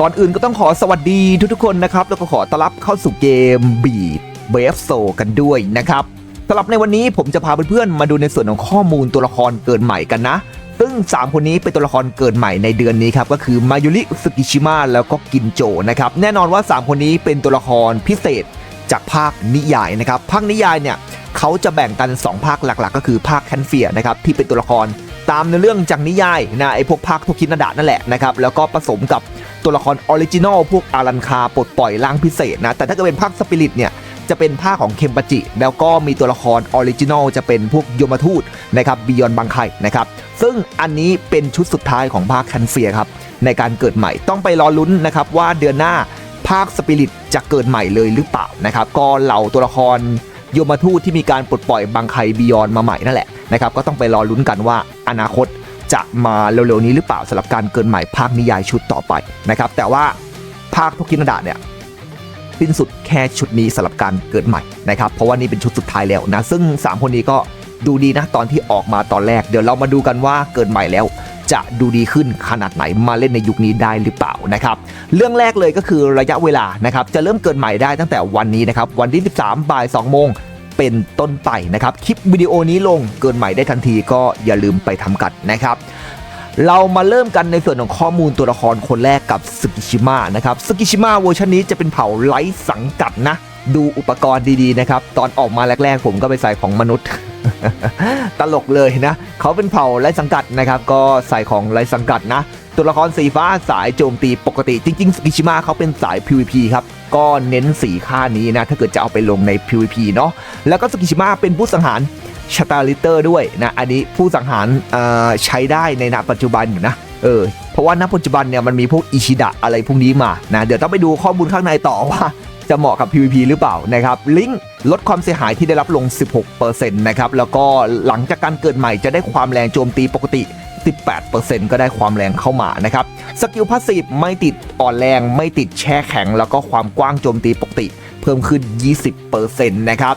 ก่อนอื่นก็ต้องขอสวัสดีทุกๆคนนะครับ แล้วก็ขอต้อนรับเข้าสู่เกมบีดเบฟโซกันด้วยนะครับสำหรับในวันนี้ผมจะพาเพื่อนๆมาดูในส่วนของข้อมูลตัวละครเกิดใหม่กันนะ ซึ่ง 3 คนนี้เป็นตัวละครเกิดใหม่ในเดือนนี้ครับ ก็คือมายุริสกิชิมะแล้วก็กินโจนะครับ แน่นอนว่า 3 คนนี้เป็นตัวละครพิเศษจากภาคนิยายนะครับ ภาคนิยายเนี่ยเขาจะแบ่งกัน 2 ภาคหลักๆ ก็คือภาคแคนเฟียนะครับที่เป็นตัวละครตามในเรื่องจากนิยายนะไอพวกภาคทุกคินาดะนั่นแหละนะครับแล้วก็ผสมกับ ตัวละครออริจินอลพวกอารันคาปลดปล่อยร่างพิเศษนะ แต่ถ้าเกิดเป็นภาคสปิริตเนี่ยจะเป็นภาคของเคมปจิ แล้วก็มีตัวละครออริจินอลจะเป็นพวกโยมทูตนะครับบิยอนบังไคนะครับซึ่งอันนี้เป็นชุดสุดท้ายของภาคคันเฟียครับในการเกิดใหม่ต้องไปรอลุ้นนะครับว่าเดือนหน้าภาคสปิริตจะเกิดใหม่เลยหรือเปล่านะครับก็เหล่าตัวละครโยมทูตที่มีการปลดปล่อยบังไคบิยอนมาใหม่นั่นแหละนะครับก็ต้องไปรอลุ้นกันว่าอนาคต จะมาเร็วๆนี้หรือเปล่าสำหรับการเกิดใหม่ภาคนิยายชุดต่อไปนะครับ แต่ว่าภาคทุกคินดะเนี่ยสิ้นสุดแค่ชุดนี้สำหรับการเกิดใหม่นะครับ เพราะว่านี่เป็นชุดสุดท้ายแล้วนะ ซึ่ง 3 คนนี้ก็ดูดีนะตอนที่ออกมาตอนแรก เดี๋ยวเรามาดูกันว่าเกิดใหม่แล้ว จะดูดีขึ้นขนาดไหนมาเล่นในยุคนี้ได้หรือเปล่านะครับ เรื่องแรกเลยก็คือระยะเวลานะครับ จะเริ่มเกิดใหม่ได้ตั้งแต่วันนี้นะครับ วันที่ 13 บ่าย 2 โมง เป็นต้นไปนะครับ คลิปวิดีโอนี้ลงเกินใหม่ได้ทันทีก็อย่าลืมไปทำกันนะครับเรามาเริ่มกันในส่วนของข้อมูลตัวละครคนแรกกับสกิชิมะนะครับสกิชิมะเวอร์ชันนี้จะเป็นเผ่าไร้สังกัดนะ ดูอุปกรณ์ดีๆนะครับ ตอนออกมาแรกๆ ผมก็ไปใส่ของมนุษย์ ตลกเลยนะ เขาเป็นเผ่าไร้สังกัดนะครับ ก็ใส่ของไร้สังกัดนะ ตัวละครสีฟ้าสายโจมตีปกติจริงๆสกิชิมะเขาเป็นสาย PVP ครับ ก็เน้นสีค่านี้นะ ถ้าเกิดจะเอาไปลงใน PVP เนาะแล้วก็สกิชิมะเป็นผู้สังหารชาตาลิเตอร์ด้วยนะอันนี้ผู้สังหารใช้ได้ในณปัจจุบันอยู่นะเออเพราะว่าณปัจจุบันเนี่ยมันมีพวกอิชิดะอะไรพวกนี้มานะเดี๋ยวต้องไปดูข้อมูลข้างในต่อว่าจะเหมาะกับ PVP หรือเปล่านะครับลิงก์ลดความเสียหายที่ได้รับลง 16%นะครับแล้วก็หลังจากการเกิดใหม่จะได้ความแรงโจมตีปกติ 18%ก็ได้ความแรงเข้ามานะครับสกิลพาสซีฟไม่ติดอ่อนแรงไม่ติดแช่แข็ง แล้วก็ความกว้างโจมตีปกติเพิ่มขึ้น 20%นะครับ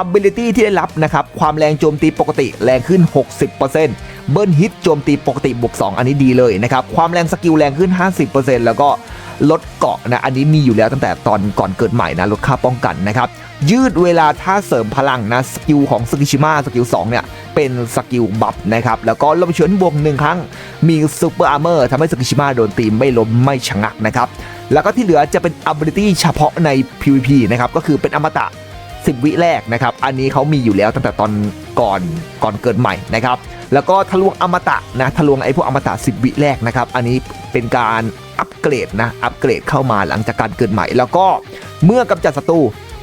ability ที่ได้รับนะครับ ความแรงโจมตีปกติแรงขึ้น 60%เบิ้ลฮิตโจมตีปกติบวก2 อันนี้ดีเลยนะครับ ความแรงสกิลแรงขึ้น 50%แล้วก็ ลดเกาะนะ อันนี้มีอยู่แล้วตั้งแต่ตอนก่อนเกิดใหม่นะ ลดค่าป้องกันนะครับ ยืดเวลาท่าเสริมพลังนะ สกิลของสกิชิมะสกิล2เนี่ย เป็นสกิลบัฟนะครับ แล้วก็ลมเฉือนบวกหนึ่งครั้ง มีซูเปอร์อาร์เมอร์ทำให้สกิชิมะโดนตีไม่ล้มไม่ชะงักนะครับ แล้วก็ที่เหลือจะเป็น ability เฉพาะใน PVP นะครับ ก็คือเป็นอมตะ10 วิแรกนะครับ อันนี้เขามีอยู่แล้วตั้งแต่ตอนก่อนก่อนเกิดใหม่นะครับ แล้วก็ทะลวงอมตะนะ ทะลวงไอ้พวกอมตะ 10 วิแรกนะครับ อันนี้เป็นการ อัปเกรดนะ อัปเกรดเข้ามาหลังจากการเกิดใหม่ แล้วก็เมื่อกำจัดศัตรู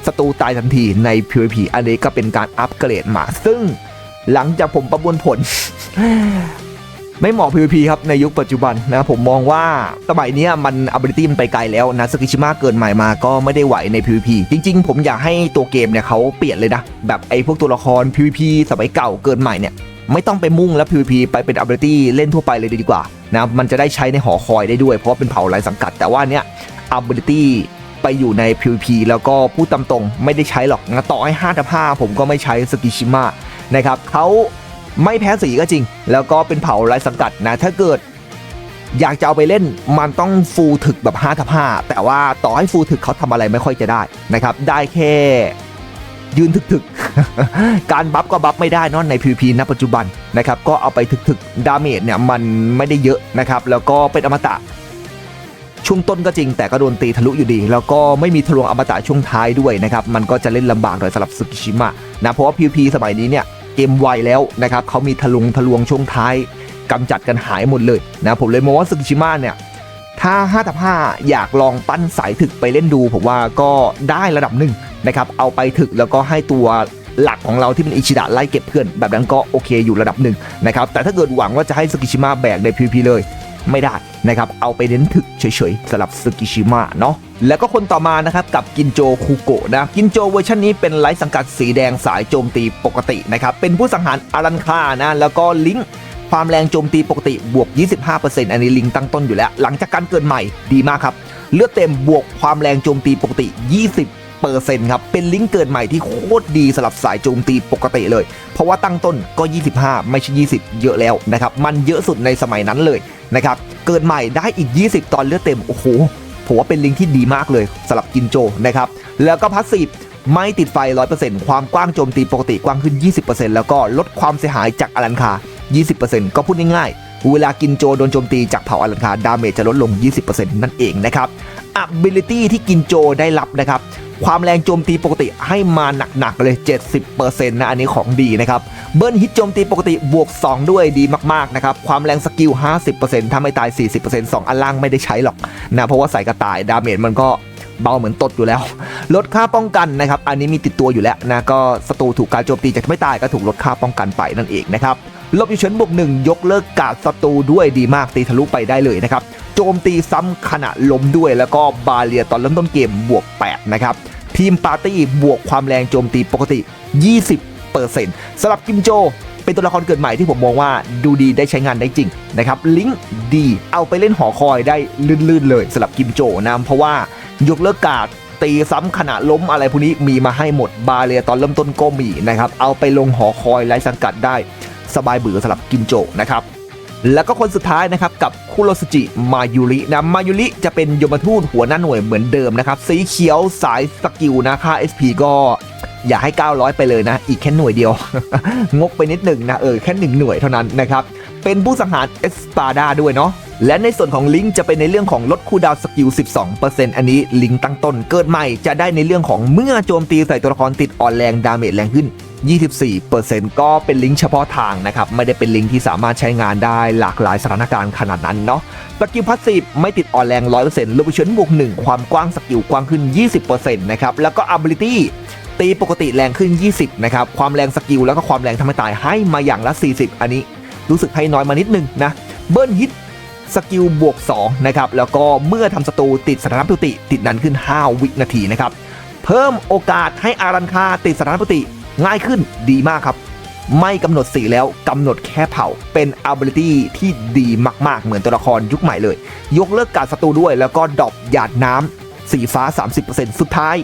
ศัตรูตายทันทีใน PVP อันนี้ก็เป็นการอัปเกรดมา ซึ่งหลังจากผมประมวลผล ไม่เหมาะ PVP ครับในยุคปัจจุบันนะผมมองว่าสมัยนี้มัน ability มันไปไกลแล้วนะสกิชิมะเกิดใหม่มาก็ไม่ได้ไหวใน PVP จริง ๆ ผมอยากให้ตัวเกมเนี่ยเขาเปลี่ยนเลยนะ แบบไอ้พวกตัวละคร PVP สมัยเก่าเกิดใหม่เนี่ย ไม่ต้องไปมุ่งแล้ว PVP ไปเป็น ability เล่นทั่วไปเลยดีกว่านะมันจะได้ใช้ในหอคอยได้ด้วยเพราะว่าเป็นเผ่าไร้สังกัด แต่ว่าเนี้ย ability ไปอยู่ใน PVP แล้วก็พูดตามตรงไม่ได้ใช้หรอกนะต่อให้5ทับ5ผมก็ไม่ใช้สกิชิมะนะครับเขาไม่แพ้สีก็จริง แล้วก็เป็นเผ่าไร้สังกัดนะถ้าเกิดอยากจะเอาไปเล่นมันต้องฟูลถึกแบบ5ทับ5แต่ว่าต่อให้ฟูลถึกเขาทำอะไรไม่ค่อยจะได้นะครับ ได้แค่ ยืนถึกๆ การบัฟก็บัฟไม่ได้นอะใน PVP ณปัจจุบันนะครับก็เอาไปถึกๆ ดาเมจเนี่ยมันไม่ได้เยอะนะครับแล้วก็เป็นอมตะช่วงต้นก็จริงแต่ก็โดนตีทะลุอยู่ดี แล้วก็ไม่มีทะลวงอมตะช่วงท้ายด้วยนะครับ มันก็จะเล่นลำบากหน่อยสำหรับสึกิชิมะนะเพราะว่า PVP สมัยนี้เนี่ยเกมไวแล้วนะครับเขามีทะลวงทะลวงช่วงท้ายกำจัดกันหายหมดเลยนะผมเลยมองว่าสึกิชิมะเนี่ยถ้า5ทับ5อยากลองปั้นสายถึกไปเล่นดู ผมว่าก็ได้ระดับหนึ่ง นะครับเอาไปถึกแล้วก็ให้ตัวหลักของเราที่เป็นอิชิดะไล่เก็บเพื่อน แบบนั้นก็โอเคอยู่ระดับหนึ่งนะครับแต่ถ้าเกิดหวังว่าจะให้สกิชิมะแบกใน PVP เลยไม่ได้นะครับเอาไปเน้นถึกเฉยๆสำหรับสกิชิมะเนาะแล้วก็คนต่อมานะครับกับกินโจคูโกะนะกินโจเวอร์ชันนี้เป็นไลท์สังกัดสีแดงสายโจมตีปกตินะครับเป็นผู้สังหารอารันคานะแล้วก็ลิงความแรงโจมตีปกติบวก 25%อันนี้ลิงตั้งต้นอยู่แล้ว หลังจากการเกิดใหม่ดีมากครับ เลือดเต็มบวกความแรงโจมตีปกติ 20 เปอร์เซ็นต์ครับ เป็นลิงก์เกิดใหม่ที่โคตรดีสำหรับสายโจมตีปกติเลย เพราะว่าตั้งต้นก็ 25 ไม่ใช่ 20 เยอะแล้วนะครับ มันเยอะสุดในสมัยนั้นเลยนะครับ เกิดใหม่ได้อีก 20 ตอนเลือดเต็ม โอ้โห ผมว่าเป็นลิงก์ที่ดีมากเลยสำหรับกินโจนะครับ แล้วก็พาสซีฟไม่ติดไฟ 100%ความกว้างโจมตีปกติกว้างขึ้น 20%แล้วก็ลดความเสียหายจากอลันคา 20%ก็พูดง่ายๆ เวลากินโจโดนโจมตีจากเผาอลันคาดาเมจจะลดลง 20%นั่นเองนะครับ ability ที่กินโจได้รับนะครับ ความแรงโจมตีปกติให้มาหนักๆเลย 70%นะอันนี้ของดีนะครับเบิ้ลฮิตโจมตีปกติบวก 2 ด้วยดีมากๆนะครับความแรงสกิล 50%ถ้าไม่ตาย 40% 2 อันล่างไม่ได้ใช้หรอกนะเพราะว่าใส่กระต่ายดาเมจมันก็ เบาเหมือนตดอยู่แล้ว ลดค่าป้องกันนะครับ อันนี้มีติดตัวอยู่แล้วนะก็ศัตรูถูกการโจมตีจากไม่ตายก็ถูกลดค่าป้องกันไปนั่นเองนะครับลบอยู่เฉินบวกหนึ่งยกเลิกการศัตรูด้วยดีมากตีทะลุไปได้เลยนะครับโจมตีซ้ำขณะล้มด้วยแล้วก็บาเรียตอนเริ่มต้นเกมบวก 8 นะครับทีมปาร์ตี้บวกความแรงโจมตีปกติ 20%สำหรับกิมโจ เป็นตัวละครเกิดใหม่ที่ผมมองว่าดูดีได้ใช้งานได้จริงนะครับลิงก์ดีเอาไปเล่นหอคอยได้ลื่นๆเลยสำหรับกิมโจนะเพราะว่า ยกเลิกการดตีซ้ำขณะล้มอะไรพวกนี้มีมาให้หมดบาเรียตอนเริ่มต้นก็มีนะครับ เอาไปลงหอคอยไร้สังกัดได้ สบายเบื่อสำหรับกิมโจนะครับ แล้วก็คนสุดท้ายนะครับ กับคุโรสจิมายุรินะมายุริจะเป็นยมทูตหัวหน้าหน่วยเหมือนเดิมนะครับ สีเขียวสายสกิลนะค่า SP ก็อย่าให้ 900 ไปเลยนะ อีกแค่หน่วยเดียว งกไปนิดหนึ่งนะ เออ แค่หนึ่งหน่วยเท่านั้นนะครับ เป็นผู้สังหารเอสปาดาด้วยเนาะ และในส่วนของลิงก์จะเป็นในเรื่องของลดคูดาวสกิล 12%อันนี้ลิงก์ตั้งต้นเกิดใหม่จะได้ในเรื่องของเมื่อโจมตีใส่ตัวละครติดอ่อนแรงดาเมจแรงขึ้น 24%ก็เป็นลิงก์เฉพาะทางนะครับ ไม่ได้เป็นลิงก์ที่สามารถใช้งานได้หลากหลายสถานการณ์ขนาดนั้นเนาะสกิลพัสซีฟไม่ติดอ่อนแรง 100%ลูกเชนบวก1ความกว้างสกิลกว้างขึ้น 20%นะครับแล้วก็ ability ตีปกติแรงขึ้น 20 นะครับ ความแรงสกิลแล้วก็ความแรงทำให้ตายให้มาอย่างละ 40 อันนี้รู้สึกให้น้อยมานิดนึงนะ เบิ้ลฮิต สกิลบวก2นะครับแล้วก็เมื่อทำศัตรูติดสถานะปติติดนานขึ้น 5 วินาทีนะครับเพิ่มโอกาสให้อารันคาติดสถานะปติง่ายขึ้นดีมากครับ ไม่กำหนดสีแล้วกำหนดแค่เผ่าเป็น ability ที่ดีมากๆ เหมือนตัวละครยุคใหม่เลย ยกเลิกการศัตรูด้วยแล้วก็ดรอปหยาดน้ำสีฟ้า 30%สุดท้าย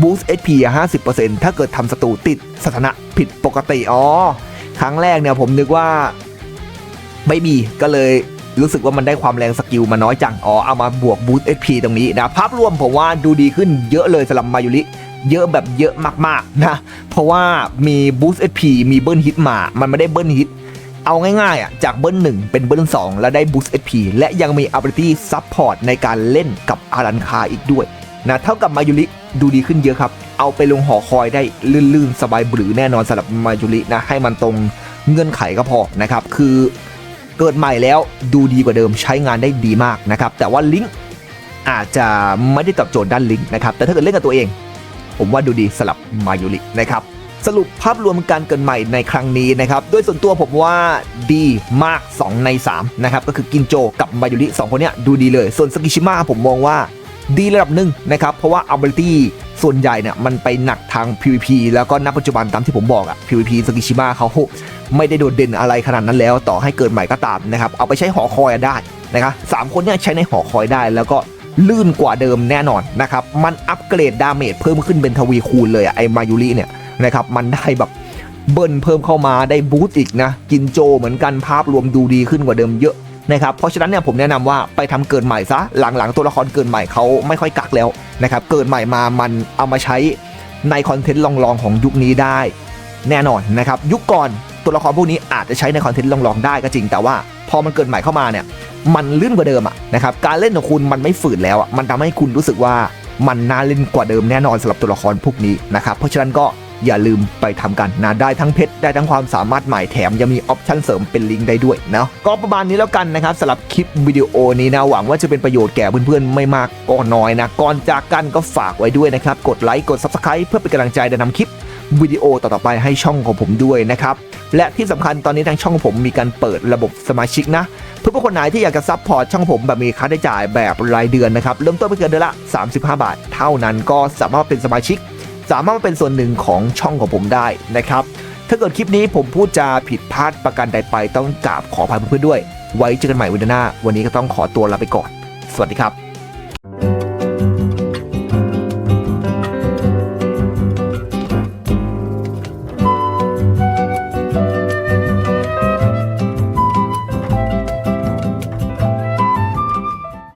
boost HP 50%ถ้าเกิดทำศัตรูติดสถานะผิดปกติอ๋อครั้งแรกเนี่ยผมนึกว่าไม่มีก็เลย รู้สึกว่ามันได้ความแรงสกิลมาน้อยจัง อ๋อ เอามาบวก boost HP ตรงนี้นะ ภาพรวมผมว่าดูดีขึ้นเยอะเลยสำหรับมายุริเยอะแบบเยอะมากๆนะ เพราะว่ามี boost HP มีเบิ้ลฮิตมา มันไม่ได้เบิ้ลฮิตเอาง่ายๆอะจากเบิ้ล1เป็นเบิ้ล2แล้วได้ boost HP และยังมี ability support ในการเล่นกับอารันคาอีกด้วยนะเท่ากับมายุริดูดีขึ้นเยอะครับ เอาไปลงหอคอยได้ลื่นๆ สบายบรือแน่นอนสำหรับมายุรินะให้มันตรงเงื่อนไขก็พอนะครับ คือ เกิดใหม่แล้วดูดีกว่าเดิมใช้งานได้ดีมากนะครับ แต่ว่าลิงก์อาจจะไม่ได้ตอบโจทย์ด้านลิงก์นะครับ แต่ถ้าเกิดเล่นกับตัวเอง ผมว่าดูดีสลับมายุรินะครับ สรุปภาพรวมการเกิดใหม่ในครั้งนี้นะครับ โดยส่วนตัวผมว่าดีมาก 2 ใน 3 นะครับ ก็คือกินโจกับมายุริ2คนเนี้ยดูดีเลย ส่วนสกิชิมะผมมองว่าดีระดับหนึ่งนะครับ เพราะว่า ability ส่วนใหญ่เนี่ยมันไปหนักทาง PVP แล้วก็ณปัจจุบันตามที่ผมบอกอะ PVP สกิชิมะเขา ไม่ได้โดดเด่นอะไรขนาดนั้นแล้ว ต่อให้เกิดใหม่ก็ตามนะครับเอาไปใช้หอคอยได้นะครับสามคนเนี่ยใช้ในหอคอยได้แล้วก็ลื่นกว่าเดิมแน่นอนนะครับมันอัปเกรดดาเมจเพิ่มขึ้นเป็นทวีคูณเลยอะไอมายุริเนี่ยนะครับมันได้แบบเบิ้ลเพิ่มเข้ามาได้บูสต์อีกนะกินโจเหมือนกันภาพรวมดูดีขึ้นกว่าเดิมเยอะนะครับเพราะฉะนั้นเนี่ยผมแนะนำว่าไปทำเกิดใหม่ซะหลังๆ ตัวละครเกิดใหม่เขาไม่ค่อยกักแล้วนะครับเกิดใหม่มามันเอามาใช้ในคอนเทนต์ลองๆของยุคนี้ได้ แน่นอนนะครับยุคก่อน ตัวละครพวกนี้อาจจะใช้ในคอนเทนต์ลองๆได้ก็จริง แต่ว่าพอมันเกิดใหม่เข้ามาเนี่ยมันลื่นกว่าเดิมอะนะครับการเล่นของคุณมันไม่ฝืนแล้วอะมันทำให้คุณรู้สึกว่ามันน่าเล่นกว่าเดิมแน่นอนสำหรับตัวละครพวกนี้นะครับเพราะฉะนั้นก็อย่าลืมไปทำกันนะได้ทั้งเพชรได้ทั้งความสามารถใหม่แถมยังมีออปชั่นเสริมเป็นลิงก์ได้ด้วยเนาะก็ประมาณนี้แล้วกันนะครับสำหรับคลิปวิดีโอนี้นะหวังว่าจะเป็นประโยชน์แก่เพื่อนๆไม่มากก็น้อยนะก่อนจากกันก็ฝากไว้ด้วยนะครับกดไลค์กด Subscribe เพื่อเป็นกำลังใจในนำคลิป วิดีโอต่อๆไปให้ช่องของผมด้วยนะครับ และที่สำคัญตอนนี้ทางช่องของผมมีการเปิดระบบสมาชิกนะเพื่อคนไหนที่อยากจะซัพพอร์ตช่องผมแบบมีค่าใช้จ่ายแบบรายเดือนนะครับ เริ่มต้นไม่เกินเดือนละ 35 บาท เท่านั้นก็สามารถเป็นสมาชิก สามารถมาเป็นส่วนหนึ่งของช่องของผมได้นะครับถ้าเกิดคลิปนี้ผมพูดจาผิดพลาดประการใดไปต้องกราบขออภัยเพื่อนๆด้วย ไว้เจอกันใหม่วันหน้า วันนี้ก็ต้องขอตัวลาไปก่อน สวัสดีครับ